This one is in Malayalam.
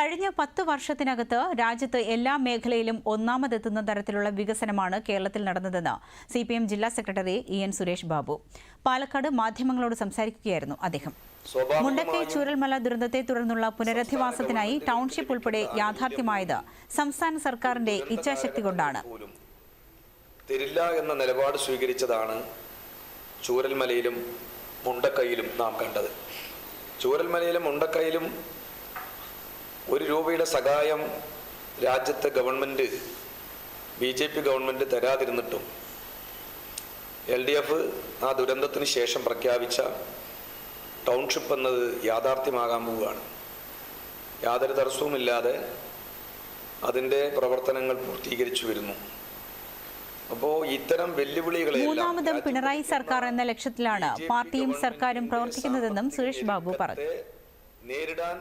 കഴിഞ്ഞ പത്ത് വർഷത്തിനകത്ത് രാജ്യത്ത് എല്ലാ മേഖലയിലും ഒന്നാമതെത്തുന്ന തരത്തിലുള്ള വികസനമാണ് കേരളത്തിൽ നടന്നതെന്ന് സി പി എം ജില്ലാ secretary E N Suresh Babu. Palakkad മാധ്യമങ്ങളോട് സംസാരിക്കുകയായിരുന്നു അദ്ദേഹം. മുണ്ടക്കൈ ചൂരൽമല ദുരന്തത്തെ തുടർന്നുള്ള പുനരധിവാസത്തിനായി ടൗൺഷിപ്പ് ഉൾപ്പെടെ യാഥാർത്ഥ്യമായത് സംസ്ഥാന സർക്കാരിന്റെ ഇച്ഛാശക്തി കൊണ്ടാണ്. തരില്ല എന്ന നിലപാട് സ്വീകരിച്ചതാണ് ചൂരൽമലയിലും മുണ്ടക്കൈയിലും നാം കണ്ടത്. ചൂരൽമലയിലും മുണ്ടക്കൈയിലും ഒരു രൂപയുടെ സഹായം രാജ്യത്തെ government B J P government തരാതിരുന്നിട്ടും L D F ആ ദുരന്തത്തിന് ശേഷം പ്രഖ്യാപിച്ച ടൗൺഷിപ്പ് എന്നത് യാഥാർത്ഥ്യമാകാൻ പോവുകയാണ്. യാതൊരു തടസ്സവുമില്ലാതെ അതിന്റെ പ്രവർത്തനങ്ങൾ പൂർത്തീകരിച്ചു വരുന്നു. അപ്പോൾ ഇത്തരം വെല്ലുവിളികളെ മൂന്നാമതും പിണറായി സർക്കാർ എന്ന ലക്ഷ്യത്തിലാണ് പാർട്ടിയും സർക്കാരും പ്രവർത്തിക്കുന്നതെന്നും സുരേഷ് ബാബു പറഞ്ഞു. നേരിടാൻ